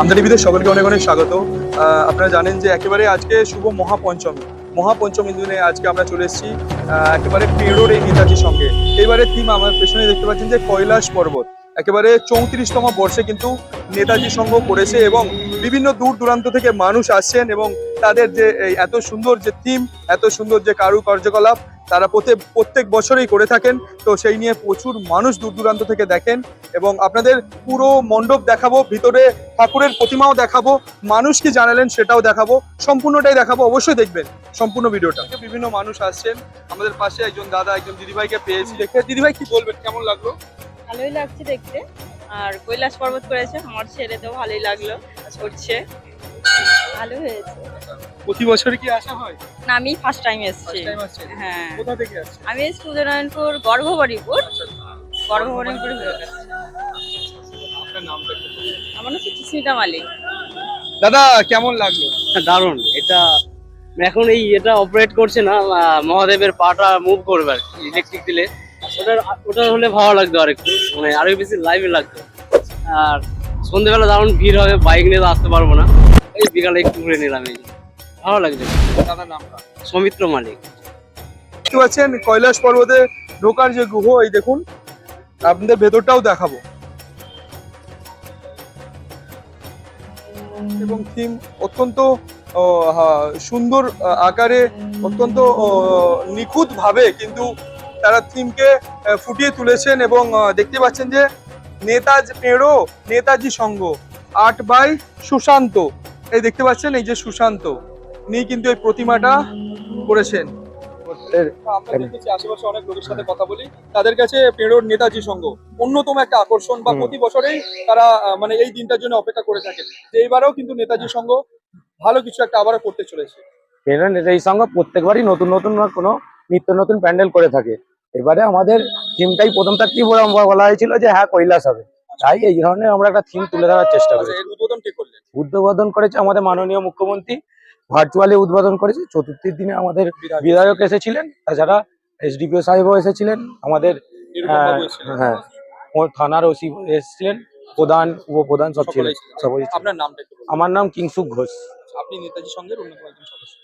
আমদা টিভিতে সকলকে অনেক অনেক স্বাগত। আপনারা জানেন যে একেবারে আজকে শুভ মহাপঞ্চমী। মহাপঞ্চমী দিনে আজকে আমরা চলে এসেছি একেবারে পেড়োর এই নেতাজির সঙ্গে। এবারে থিম আমার পেছনে দেখতে পাচ্ছেন যে কৈলাস পর্বত। একেবারে চৌত্রিশতম বর্ষে কিন্তু নেতাজি সংঘ করেছে এবং বিভিন্ন দূর দূরান্ত থেকে মানুষ আসছেন এবং তাদের যে এত সুন্দর যে থিম এত সুন্দর যে কারু কার্যকলাপ তারা প্রত্যেক প্রত্যেক বছরেই করে থাকেন। তো সেই নিয়ে প্রচুর মানুষ দূর দূরান্ত থেকে দেখেন এবং আপনাদের পুরো মণ্ডপ দেখাবো, ভিতরে ঠাকুরের প্রতিমাও দেখাবো, মানুষ কি জানালেন সেটাও দেখাবো, সম্পূর্ণটাই দেখাবো, অবশ্যই দেখবেন সম্পূর্ণ ভিডিওটা। বিভিন্ন মানুষ আসছেন, আমাদের পাশে একজন দাদা, একজন দিদিভাইকে পেয়েছি। দেখে দিদিভাই কি বলবেন, কেমন লাগল? ভালোই লাগছে দেখতে। আর কৈলাস পর্বত করেছে আমার ছেলে তো ভালোই লাগল করছে ভালো হয়েছে। প্রতি বছর কি আসা হয়? না আমি ফার্স্ট টাইম এসেছি? হ্যাঁ। কোথা থেকে আসছেন? আমি এসেছি উদয়নারায়ণপুর গর্ভবাড়িপুর গর্ভবাড়িপুর আপনার নামটা আমার হচ্ছে সুস্মিতা মালিক। দাদা কেমন লাগল? দারুণ। এটা এখন এই এটা অপারেট করছে না আহ, মহাদেবের পাটা মুভ করবে আর কি ইলেকট্রিক দিলে ওটা ওটা হলে ভালো লাগতো আর একটু মানে আরও বেশি লাইভে লাগতো। আর সন্ধ্যেবেলা দারুণ ভিড় হবে বাইক নিয়ে তো আসতে পারব না। এই বিকালে একটু ঘুরে নিলাম এই। ভালো লাগছে। দাদার নামটা? সৌমিত্র মালিক। দেখতে পাচ্ছেন কৈলাস পর্বতে ঢোকার যে গুহ এই দেখুন আপনাদের ভেতরটাও দেখাবো। এবং থিম অত্যন্ত ও, সুন্দর আকারে অত্যন্ত নিখুঁত ভাবে কিন্তু তারা থিমকে ফুটিয়ে তুলেছেন এবং দেখতে পাচ্ছেন যে নেতাজ পেড়ো নেতাজি সংঘ আট বাই সুশান্ত। এই দেখতে পাচ্ছেন এই যে সুশান্ত উনি কিন্তু এই প্রতিমাটা করেছেন। আশেপাশে অনেক লোকের সাথে কথা বলি তাদের কাছে পেড়োর নেতাজি সংঘ অন্যতম একটা আকর্ষণ বা প্রতি বছরেই তারা মানে এই দিনটার জন্য অপেক্ষা করে থাকেন যে এইবারেও কিন্তু নেতাজি সংঘ ভালো কিছু একটা আবারও করতে চলেছে। পেরেন্ট এই সঙ্গে প্রত্যেকবারই নতুন নতুন কোনো নিত্য নতুন প্যান্ডেল করে থাকে। এবারে আমাদের থিমটাই প্রথম থাকতেই বলা বলা হয়েছিল যে হ্যাঁ কৈলাস হবে। তাই এই ধরনের আমরা একটা থিম তুলে ধরার চেষ্টা আচ্ছা, করি উদ্বোধন করলেন? উদ্বোধন করেছে আমাদের মাননীয় মুখ্যমন্ত্রী ভার্চুয়ালি উদ্বোধন করেছে। চতুর্থীর দিনে আমাদের বিধায়ক এসেছিলেন তাছাড়া এসডিপিও সাহেবও এসেছিলেন আমাদের হ্যাঁ থানার ওসি এসেছিলেন প্রধান উপপ্রধান সব ছিলেন সবাই। আমার নাম কিংসুক ঘোষ। আপনি নেতাজি সঙ্গে অন্যতম একজন সদস্য।